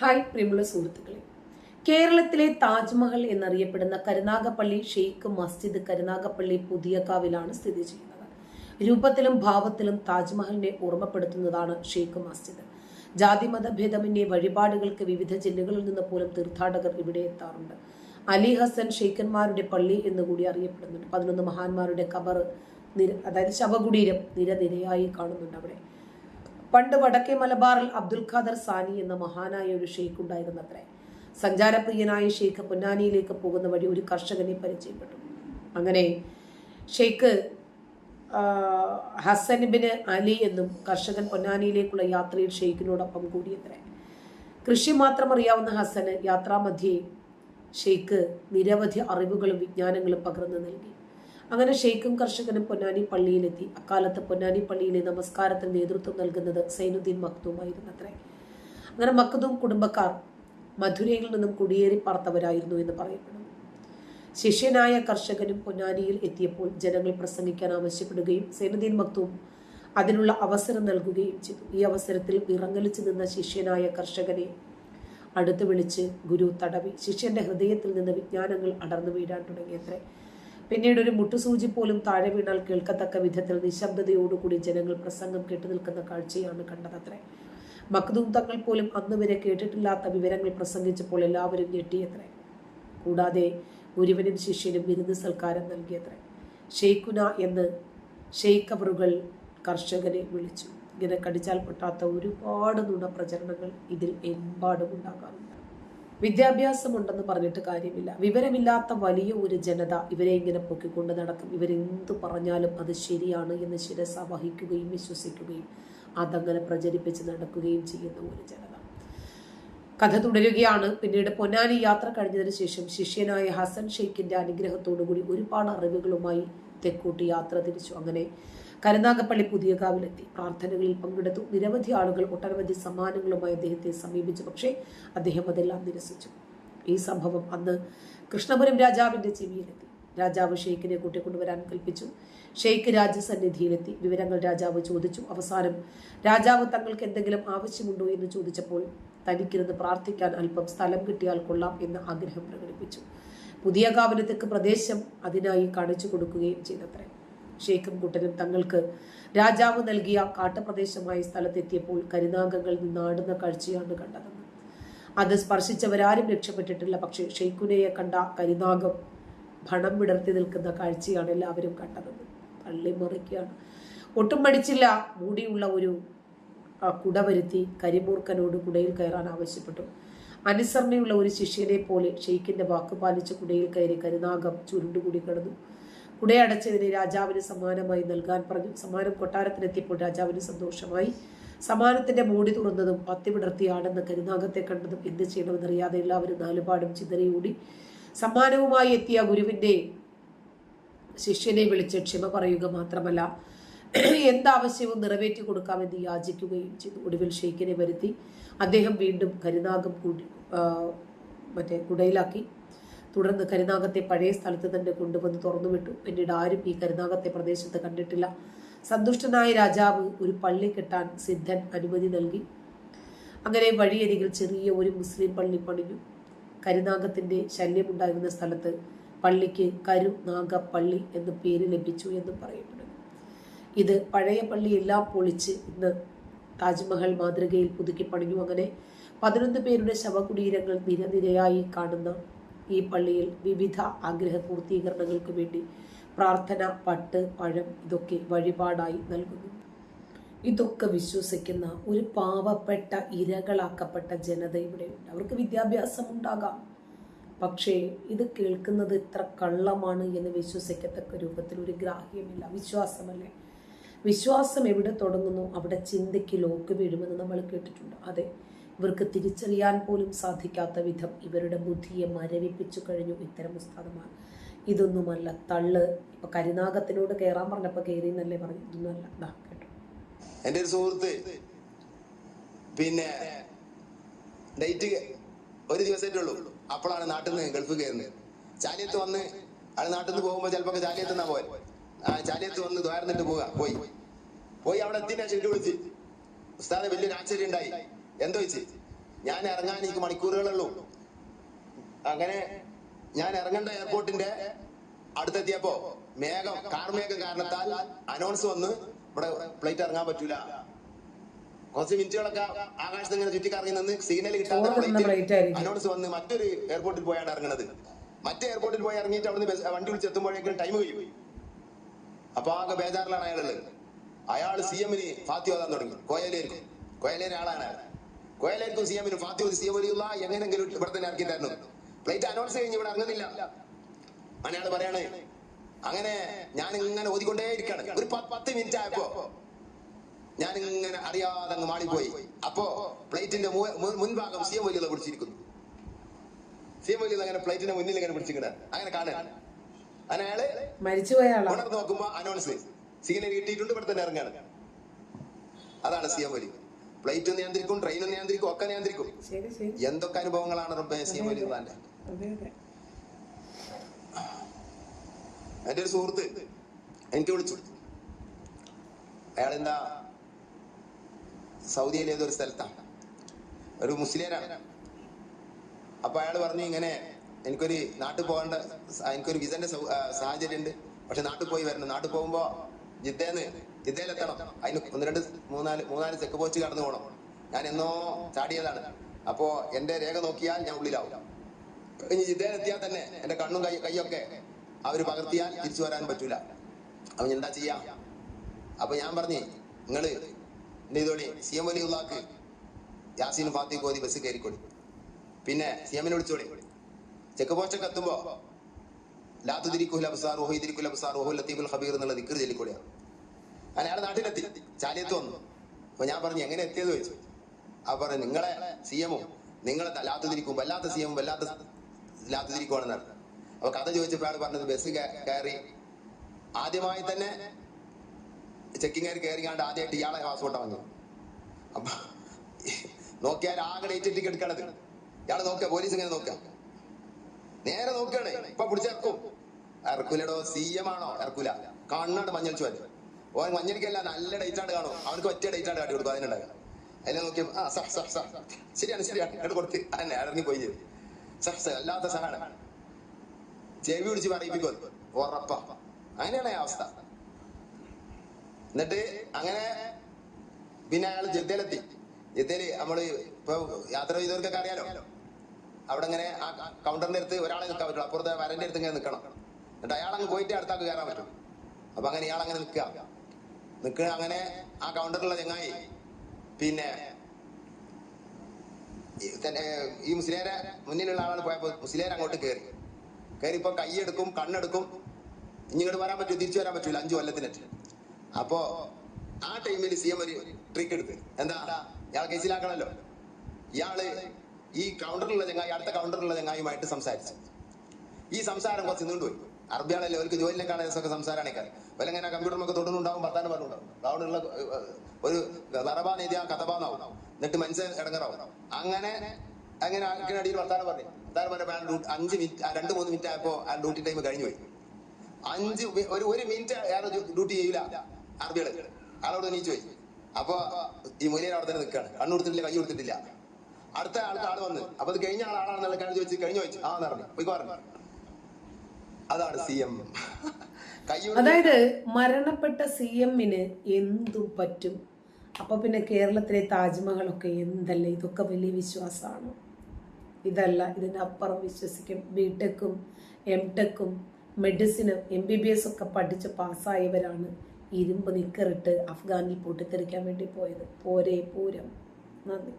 Hi പ്രിയമുള്ള സുഹൃത്തുക്കളെ. കേരളത്തിലെ താജ്മഹൽ എന്നറിയപ്പെടുന്ന കരുനാഗപ്പള്ളി ഷെയ്ഖ് മസ്ജിദ് കരുനാഗപ്പള്ളി പുതിയക്കാവിലാണ് സ്ഥിതി ചെയ്യുന്നത്. രൂപത്തിലും ഭാവത്തിലും താജ്മഹലിനെ ഓർമ്മപ്പെടുത്തുന്നതാണ് ഷെയ്ഖ് മസ്ജിദ്. ജാതി ഭേദമന്യേ വഴിപാടുകൾക്ക് വിവിധ ജില്ലകളിൽ നിന്ന് പോലും തീർത്ഥാടകർ ഇവിടെ എത്താറുണ്ട്. അലി ഹസൻ ഷെയ്ഖന്മാരുടെ പള്ളി എന്ന് കൂടി അറിയപ്പെടുന്നുണ്ട്. പതിനൊന്ന് മഹാന്മാരുടെ കബർ നിര അതായത് ശവകുടീരം നിരനിരയായി കാണുന്നുണ്ട് അവിടെ. പണ്ട് വടക്കേ മലബാറിൽ അബ്ദുൽ ഖാദർ സാനി എന്ന മഹാനായ ഒരു ഷെയ്ഖ് ഉണ്ടായിരുന്നത്രേ. സഞ്ചാരപ്രിയനായ ഷെയ്ഖ് പൊന്നാനിയിലേക്ക് പോകുന്ന വഴി ഒരു കർഷകനെ പരിചയപ്പെട്ടു. അങ്ങനെ ഷെയ്ഖ് ഹസൻ ബിന് അലി എന്നും കർഷകൻ പൊന്നാനിയിലേക്കുള്ള യാത്രയിൽ ഷെയ്ഖിനോടൊപ്പം കൂടിയത്രേ. കൃഷി മാത്രം അറിയാവുന്ന ഹസന് യാത്രാമധ്യേ ഷെയ്ഖ് നിരവധി അറിവുകളും വിജ്ഞാനങ്ങളും പകർന്നു നൽകി. അങ്ങനെ ഷെയ്ഖും കർഷകനും പൊന്നാനി പള്ളിയിലെത്തി. അക്കാലത്ത് പൊന്നാനി പള്ളിയിലെ നമസ്കാരത്തിന് നേതൃത്വം നൽകുന്നത് സൈനുദ്ദീൻ മഖ്ദൂമായിരുന്നു അത്രേ അങ്ങനെ മഖ്ദൂം കുടുംബക്കാർ മധുരയിൽ നിന്നും കുടിയേറി പാർത്തവരായിരുന്നു എന്ന് പറയപ്പെടുന്നു. ശിഷ്യനായ കർഷകനും പൊന്നാനിയിൽ എത്തിയപ്പോൾ ജനങ്ങൾ പ്രസംഗിക്കാൻ ആവശ്യപ്പെടുകയും സൈനുദ്ദീൻ മക്തൂം അതിനുള്ള അവസരം നൽകുകയും ചെയ്തു. ഈ അവസരത്തിൽ വിറങ്ങലിച്ചു നിന്ന ശിഷ്യനായ കർഷകനെ അടുത്ത് വിളിച്ച് ഗുരു തടവി. ശിഷ്യന്റെ ഹൃദയത്തിൽ നിന്ന് വിജ്ഞാനങ്ങൾ അടർന്നു വീഴാൻ തുടങ്ങിയത്രേ. പിന്നീട് ഒരു മുട്ടുസൂചി പോലും താഴെ വീണാൽ കേൾക്കത്തക്ക വിധത്തിൽ നിശബ്ദതയോടുകൂടി ജനങ്ങൾ പ്രസംഗം കേട്ടു നിൽക്കുന്ന കാഴ്ചയാണ് കണ്ടതത്രേ. മക്ദൂം തങ്ങൾ പോലും അന്ന് വരെ കേട്ടിട്ടില്ലാത്ത വിവരങ്ങൾ പ്രസംഗിച്ചപ്പോൾ എല്ലാവരും ഞെട്ടിയത്രേ. കൂടാതെ ഗുരുവനും ശിഷ്യനും വിരുന്ന് സൽക്കാരം നൽകിയത്രേ. ഷെയ്ഖുന എന്ന് ഷെയ്ഖബറുകൾ കർഷകനെ വിളിച്ചു. ഇങ്ങനെ കടിച്ചാൽ പൊട്ടാത്ത ഒരുപാട് നുണ പ്രചരണങ്ങൾ ഇതിൽ എമ്പാടും ഉണ്ടാകാറുണ്ട്. വിദ്യാഭ്യാസമുണ്ടെന്ന് പറഞ്ഞിട്ട് കാര്യമില്ല. വിവരമില്ലാത്ത വലിയ ഒരു ജനത ഇവരെ ഇങ്ങനെ പൊക്കിക്കൊണ്ട് നടക്കും. ഇവരെന്തു പറഞ്ഞാലും അത് ശരിയാണ് എന്ന് ശിരസ വഹിക്കുകയും വിശ്വസിക്കുകയും അതങ്ങനെ പ്രചരിപ്പിച്ച് നടക്കുകയും ചെയ്യുന്ന ഒരു ജനത. കഥ തുടരുകയാണ്. പിന്നീട് പൊന്നാനി യാത്ര കഴിഞ്ഞതിന് ശേഷം ശിഷ്യനായ ഹസൻ ഷെയ്ഖിന്റെ അനുഗ്രഹത്തോടുകൂടി ഒരുപാട് അറിവുകളുമായി തെക്കോട്ട് യാത്ര തിരിച്ചു. അങ്ങനെ കരുനാഗപ്പള്ളി പുതിയകാവിലെത്തി. പ്രാർത്ഥനകളിൽ പങ്കെടുത്തു. നിരവധി ആളുകൾ ഒട്ടനവധി സമ്മാനങ്ങളുമായി അദ്ദേഹത്തെ സമീപിച്ചു. പക്ഷേ അദ്ദേഹം അതെല്ലാം നിരസിച്ചു. ഈ സംഭവം അന്ന് കൃഷ്ണപുരം രാജാവിന്റെ ചെവിയിലെത്തി. രാജാവ് ഷെയ്ഖിനെ കൂട്ടിക്കൊണ്ടുവരാൻ കൽപ്പിച്ചു. ഷെയ്ഖ് രാജസന്നിധിയിലെത്തി വിവരങ്ങൾ രാജാവ് ചോദിച്ചു. അവസാനം രാജാവ് തങ്ങൾക്ക് എന്തെങ്കിലും ആവശ്യമുണ്ടോ എന്ന് ചോദിച്ചപ്പോൾ തനിക്കിരുന്ന് പ്രാർത്ഥിക്കാൻ അല്പം സ്ഥലം കിട്ടിയാൽ കൊള്ളാം എന്ന് ആഗ്രഹം പ്രകടിപ്പിച്ചു. പുതിയ കാവലത്തേക്ക് പ്രദേശം അതിനായി കാണിച്ചു കൊടുക്കുകയും ചെയ്തത്രേ. ഷെയ്ഖും കുട്ടനും തങ്ങൾക്ക് രാജാവ് നൽകിയ കാട്ടുപ്രദേശമായ സ്ഥലത്തെത്തിയപ്പോൾ കരുനാഗങ്ങൾ നിന്നാടുന്ന കാഴ്ചയാണ് കണ്ടതെന്ന്. അത് സ്പർശിച്ചവരാരും രക്ഷപ്പെട്ടിട്ടില്ല. പക്ഷേ ഷെയ്ഖുനയെ കണ്ട കരുനാഗം ഭണം വിടർത്തി നിൽക്കുന്ന കാഴ്ചയാണ് എല്ലാവരും കണ്ടതെന്ന്. തള്ളിമറിക്കുകയാണ് ഒട്ടും മടിച്ചില്ല. മൂടിയുള്ള ഒരു കുട വരുത്തി കരിമൂർക്കനോട് കുടയിൽ കയറാൻ ആവശ്യപ്പെട്ടു. അനുസരണയുള്ള ഒരു ശിഷ്യനെ പോലെ ഷെയ്ഖിന്റെ വാക്ക് പാലിച്ച് കുടയിൽ കയറി കരുനാഗം ചുരുണ്ടുകൂടി കിടന്നു. കുടയടച്ചതിന് രാജാവിന് സമ്മാനമായി നൽകാൻ പറഞ്ഞു. സമ്മാനം കൊട്ടാരത്തിനെത്തിയപ്പോൾ രാജാവിന് സന്തോഷമായി. സമ്മാനത്തിന്റെ മൂടി തുറന്നതും പത്തി വിടർത്തിയാണെന്ന് കരുനാഗത്തെ കണ്ടതും എന്ത് ചെയ്യണമെന്നറിയാതെ എല്ലാവരും നാലുപാടും ചിതറിയൂടി. സമ്മാനവുമായി എത്തിയ ഗുരുവിന്റെ ശിഷ്യനെ വിളിച്ച് ക്ഷമ പറയുക മാത്രമല്ല എന്താവശ്യവും നിറവേറ്റി കൊടുക്കാമെന്ന് യാചിക്കുകയും ചെയ്തു. ഒടുവിൽ ഷെയ്ഖിനെ വരുത്തി അദ്ദേഹം വീണ്ടും കരുനാഗം കൂടി മറ്റേ കുടയിലാക്കി. തുടർന്ന് കരുനാഗത്തെ പഴയ സ്ഥലത്ത് തന്നെ കൊണ്ടുവന്ന് തുറന്നുവിട്ടു. പിന്നീട് ആരും ഈ കരുനാഗത്തെ പ്രദേശത്ത് കണ്ടിട്ടില്ല. സന്തുഷ്ടനായ രാജാവ് ഒരു പള്ളി കെട്ടാൻ സിദ്ധൻ അനുമതി നൽകി. അങ്ങനെ വഴിയരികിൽ ചെറിയ ഒരു മുസ്ലിം പള്ളി പണിഞ്ഞു. കരുനാഗത്തിന്റെ ശല്യമുണ്ടായിരുന്ന സ്ഥലത്ത് പള്ളിക്ക് കരുനാഗ പള്ളി എന്ന് പേര് ലഭിച്ചു എന്ന് പറയപ്പെടുന്നു. ഇത് പഴയ പള്ളിയെല്ലാം പൊളിച്ച് ഇന്ന് താജ്മഹൽ മാതൃകയിൽ പുതുക്കി പണിഞ്ഞു. അങ്ങനെ പതിനൊന്ന് പേരുടെ ശവകുടീരങ്ങൾ നിരനിരയായി കാണുന്ന ഈ പള്ളിയിൽ വിവിധ ആഗ്രഹ പൂർത്തീകരണങ്ങൾക്ക് വേണ്ടി പ്രാർത്ഥന പട്ട് പഴം ഇതൊക്കെ വഴിപാടായി നൽകുന്നു. ഇതൊക്കെ വിശ്വസിക്കുന്ന ഒരു പാവപ്പെട്ട ഇരകളാക്കപ്പെട്ട ജനത ഇവിടെയുണ്ട്. അവർക്ക് വിദ്യാഭ്യാസം ഉണ്ടാകാം. പക്ഷേ ഇത് കേൾക്കുന്നത് ഇത്ര കള്ളമാണ് എന്ന് വിശ്വസിക്കത്തക്ക രൂപത്തിൽ ഒരു ഗ്രാഹ്യമില്ല. വിശ്വാസമല്ലേ? വിശ്വാസം എവിടെ തുടങ്ങുന്നു? അവിടെ ചിന്തയ്ക്ക് ലോക്ക് വീഴുമെന്ന് നമ്മൾ കേട്ടിട്ടുണ്ട്. അതെ ഇവർക്ക് തിരിച്ചറിയാൻ പോലും സാധിക്കാത്ത വിധം ഇവരുടെ ബുദ്ധിയെ മരവിപ്പിച്ചു കഴിഞ്ഞു ഇത്തരം ഉസ്താദന്മാർ ഇതൊന്നുമല്ല തള്ള്. ഇപ്പൊ കരിനാഗത്തിനോട് കയറാൻ പറഞ്ഞപ്പോ കയറി എന്നല്ലേ പറഞ്ഞു. ഇതൊന്നുമല്ല. എന്റെ ഒരു സുഹൃത്ത്. പിന്നെ ഡേറ്റ് ഒരു ദിവസമായിട്ടേ ഉള്ളൂ. അപ്പോഴാണ് നാട്ടിൽ നിന്ന് ഗൾഫ് കയറുന്നത്. ചാലിയത്ത് വന്ന് അയാൾ നാട്ടിൽ നിന്ന് പോകുമ്പോൾ ചിലപ്പോ ചാലിയത്ത് നിന്നാ പോയത് ആ ചാലിയത്ത് വന്ന് ദ്വാരന്നിട്ട് പോവുക പോയി. പോയി അവിടെ എത്തിനാ ശരി വിളിച്ച്. ഉസ്താദ് വലിയൊരു ആശ്ചര്യം ഉണ്ടായി. എന്തോ വെച്ച് ഞാൻ ഇറങ്ങാൻ എനിക്ക് മണിക്കൂറുകളുള്ളൂ അങ്ങനെ ഞാൻ ഇറങ്ങേണ്ട എയർപോർട്ടിന്റെ അടുത്തെത്തിയപ്പോ മേഘം കാർമേഘം കാരണത്താൽ അനൗൺസ് വന്ന് ഇവിടെ ഫ്ലൈറ്റ് ഇറങ്ങാൻ പറ്റൂല. കുറച്ച് മിനിറ്റുകളൊക്കെ ആകാശത്ത് ഇങ്ങനെ ചുറ്റിക്കറങ്ങി നിന്ന് സിഗ്നൽ കിട്ടാതെ അനൗൺസ് വന്ന് മറ്റൊരു എയർപോർട്ടിൽ പോയാണ് ഇറങ്ങുന്നത് മറ്റേ എയർപോർട്ടിൽ പോയി ഇറങ്ങിയിട്ട് അവിടെ നിന്ന് വണ്ടി വിളിച്ചെത്തുമ്പോഴേക്കും ടൈം കഴിയും അപ്പൊ ആകെ ബേജാറിലാണ് അയാളുള്ളത്. അയാൾ സി എമ്മിന് ഫാത്തി ഓതാൻ തുടങ്ങി. കോയലേരി കോയലേരി ആളാണ് അയാൾ കോയലേരിക്കും സി എമ്മിനും ഫാത്തി ഓതി സി എം എങ്ങനെങ്കിലും ഇവിടെ തന്നെ ഇറക്കി തരണം ഫ്ലൈറ്റ് അനൗൺസ് കഴിഞ്ഞ് ഇവിടെ ഇറങ്ങുന്നില്ല. മലയാളം പറയാണ് അങ്ങനെ ഞാൻ ഇങ്ങനെ ഓതിക്കൊണ്ടേ ഇരിക്കണം ഒരു പത്ത് മിനിറ്റ് ആയപ്പോ ഞാൻ ഇങ്ങനെ അറിയാതെ അങ്ങ് മാടിപ്പോയി അപ്പോ പ്ലേറ്റിന്റെ മുൻഭാഗം സി എം വലിയുള്ള പിടിച്ചിരിക്കുന്നു. സി എം വലിയുള്ള അങ്ങനെ പ്ലേറ്റിന്റെ മുന്നിൽ ഇങ്ങനെ പിടിച്ചിരിക്കണ. അങ്ങനെ കാണാൻ. അങ്ങനെ അയാൾ ഉണർന്ന് നോക്കുമ്പോ അനൗൺസ് സിഗ്നൽ കിട്ടിയിട്ടുണ്ട് ഇവിടെ തന്നെ ഇറങ്ങാണ്. അതാണ് സി എം വലി. ഫ്ലൈറ്റ് നിയന്ത്രിക്കും ട്രെയിൻ നിയന്ത്രിക്കും ഒക്കെ നിയന്ത്രിക്കും. എന്തൊക്കെ അനുഭവങ്ങളാണ് റബ്ബേ സി എം ഒരു സുഹൃത്ത് എനിക്ക് വിളിച്ചു അയാൾ എന്താ സൗദിയിലെ ഏതൊരു സ്ഥലത്താണ്? ഒരു മുസ്ലിയരാണ്. അപ്പൊ അയാൾ പറഞ്ഞു ഇങ്ങനെ എനിക്കൊരു നാട്ടിൽ പോകേണ്ട എനിക്കൊരു വിസന്റെ സാഹചര്യം ഉണ്ട് പക്ഷെ നാട്ടിൽ പോയി വരണം. നാട്ടിൽ പോകുമ്പോ ജിദ്ദേന്ന് ജിദ്ദയിലെത്തണം. അതിന് ഒന്ന് രണ്ട് മൂന്നാൽ മൂന്നാൽ ചെക്ക് പോസ്റ്റ് കടന്നു പോകണം ഞാൻ എന്നോ ചാടിയതാണ്. അപ്പോ എന്റെ രേഖ നോക്കിയാൽ ഞാൻ ഉള്ളിലാവും. ഇനി ജിദ്ദേലെത്തിയാൽ തന്നെ എന്റെ കണ്ണും കൈ കൈയൊക്കെ അവർ പകർത്തിയാൽ തിരിച്ചു വരാൻ പറ്റൂല. അവൻ എന്താ ചെയ്യാ? അപ്പൊ ഞാൻ പറഞ്ഞേ നിങ്ങൾ എന്റെ ഇതോളി സി എം വലിയുള്ളാക്ക് യാസീനും ഫാത്തി കോതി ബസ് കയറിക്കൊടി പിന്നെ സി എമ്മിനെ വിളിച്ചോളി. ചെക്ക് പോസ്റ്റൊക്കെ എത്തുമ്പോ എന്നുള്ള ദിക്കർ ചൊല്ലിക്കൂടിയാണ് അയാൾ നാട്ടിലെത്തി. ചാലിയത്ത് വന്നു. അപ്പൊ ഞാൻ പറഞ്ഞു എങ്ങനെ എത്തിയത് ചോദിച്ചു. ആ പറഞ്ഞു നിങ്ങളെ സി എമ്മും നിങ്ങളെ ലാത്തുതിരിക്കും വല്ലാത്ത സി എമ്മും വല്ലാത്ത ലാത്തുതിരിക്കുവാണെന്നാണ് അപ്പൊ കഥ ചോദിച്ചപ്പോ അയാൾ പറഞ്ഞത് ബസ് കയറി. ആദ്യമായി തന്നെ ചെക്കിങ്ങേർ കയറിയാണ്ട് ആദ്യമായിട്ട് ഇയാളെ പാസ്പോർട്ട് വാങ്ങി അപ്പൊ നോക്കിയാൽ ആകെ ഡേറ്റ് ടിക്കറ്റ് എടുക്കണത്. ഇയാളെ നോക്കുക പോലീസ് ഇങ്ങനെ നോക്കുക നേരെ നോക്കുകയാണ്. ഇപ്പൊ പിടിച്ചിറക്കും ഇറക്കൂലടോ സി എം ആണോ ഇറക്കൂല. കണ്ണാണ്ട് മഞ്ഞൾ ചുവൻ ഓൻ മഞ്ഞളിക്കല്ല നല്ല ഡേറ്റ് ആണ് കാണും. അവർക്ക് ഒറ്റ ഡേറ്റ് ആണ് കാട്ടി കൊടുക്കും. അതിനുണ്ടാകും അതിനെ നോക്കി ആ സഹ സഹ സഹ. ശരിയാണ് ശരിയാണ്. ഇങ്ങോട്ട് കൊടുത്ത്. അന്നെ ഇറങ്ങി പോയി ചെയ്തു. സഹ സഹ അല്ലാത്ത സഹാണ്. ചെവി പിടിച്ച് പറയിപ്പിക്കും ഉറപ്പ. അങ്ങനെയാണ് അവസ്ഥ. എന്നിട്ട് അങ്ങനെ പിന്നെ അയാൾ ജദ്ദയിലെത്തി ജദ്ദയിൽ നമ്മൾ ഇപ്പൊ യാത്ര ചെയ്തവർക്കൊക്കെ അറിയാലോ? അവിടെ ഇങ്ങനെ ആ കൗണ്ടറിന്റെ അടുത്ത് ഒരാളെ നിൽക്കാൻ പറ്റുള്ളൂ. അപ്പുറത്തെ വരന്റെ അടുത്ത് ഇങ്ങനെ നിൽക്കണം. എന്നിട്ട് അയാൾ അങ്ങ് പോയിട്ട് അടുത്താക്ക് കയറാൻ പറ്റും. അപ്പൊ അങ്ങനെ ഇയാൾ അങ്ങനെ നിൽക്കുക. നിൽക്കുക അങ്ങനെ ആ കൗണ്ടറിലുള്ള ചങ്ങായി പിന്നെ ഈ മുസ്ലിയാരെ മുന്നിലുള്ള ആളാണ് പോയപ്പോൾ മുസ്ലിയാർ അങ്ങോട്ട് കയറി. കയറി ഇപ്പൊ കൈയെടുക്കും കണ്ണെടുക്കും. ഇങ്ങോട്ട് വരാൻ പറ്റൂ തിരിച്ചു വരാൻ പറ്റൂല. അഞ്ചു കൊല്ലത്തിനെറ്റ് അപ്പോ ആ ടൈമിൽ സി എം ഒരു ട്രിക്ക് എടുത്ത്. എന്താ? ഇയാൾ കേസിലാക്കണല്ലോ ഇയാൾ ഈ കൗണ്ടറിലുള്ള ചങ്ങായി അടുത്ത കൗണ്ടറിലുള്ള ചങ്ങായിയുമായിട്ട് സംസാരിച്ചു. ഈ സംസാരം കുറച്ച് നീണ്ടുപോയി അറബിയാണല്ലേ അവർക്ക് ജോലിനെ രസമൊക്കെ സംസാരമാണ് കാര്യം വല്ലങ്ങനെ കമ്പ്യൂട്ടറിലൊക്കെ തൊടുന്നുണ്ടാവും വർത്താനം പറഞ്ഞുണ്ടാവും. അവിടെയുള്ള ഒരു തറബാ നീതി ആ കഥബാന്നാവും. എന്നിട്ട് മനസ്സിൽ ഇടങ്ങറാവും. അങ്ങനെ അങ്ങനെ അടിയിൽ വർത്താനം പറഞ്ഞു. വർത്താനം പറഞ്ഞപ്പോൾ അഞ്ച് മിനിറ്റ് രണ്ട് മൂന്ന് മിനിറ്റ് ആയപ്പോ ആ ഡ്യൂട്ടി ടൈം കഴിഞ്ഞു പോയി. അഞ്ച് ഒരു ഒരു മിനിറ്റ് അയാൾ ഡ്യൂട്ടി ചെയ്യില്ല അറബികൾ അയാളോട് എണീച്ചു പോയി. അപ്പൊ ഈ മുനിയൻ അവിടെ തന്നെ നിൽക്കുകയാണ്. കണ്ണു കൊടുത്തിട്ടില്ല കൈ കൊടുത്തിട്ടില്ല. അടുത്ത ആൾക്ക് ആൾ വന്ന്. അപ്പൊ അത് കഴിഞ്ഞ ആളാണെന്നുള്ള കാര്യം ചോദിച്ചു കഴിഞ്ഞു ചോദിച്ചു? ആ പറഞ്ഞു പോയി അതാണ് സി എം. അതായത് മരണപ്പെട്ട സി എമ്മിന് എന്തും പറ്റും? അപ്പൊ പിന്നെ കേരളത്തിലെ താജ്മഹലൊക്കെ എന്തല്ല? ഇതൊക്കെ വലിയ വിശ്വാസമാണ്. ഇതല്ല ഇതിനപ്പുറം വിശ്വസിക്കും. ബിടെക്കും എം ടെക്കും മെഡിസിനും എം ബി ബി എസ് ഒക്കെ പഠിച്ച് പാസ്സായവരാണ് ഇരുമ്പ് നിക്കറിട്ട് അഫ്ഗാനിൽ പൊട്ടിത്തെറിക്കാൻ വേണ്ടി പോയത്. പോരേ പൂരം. നന്ദി.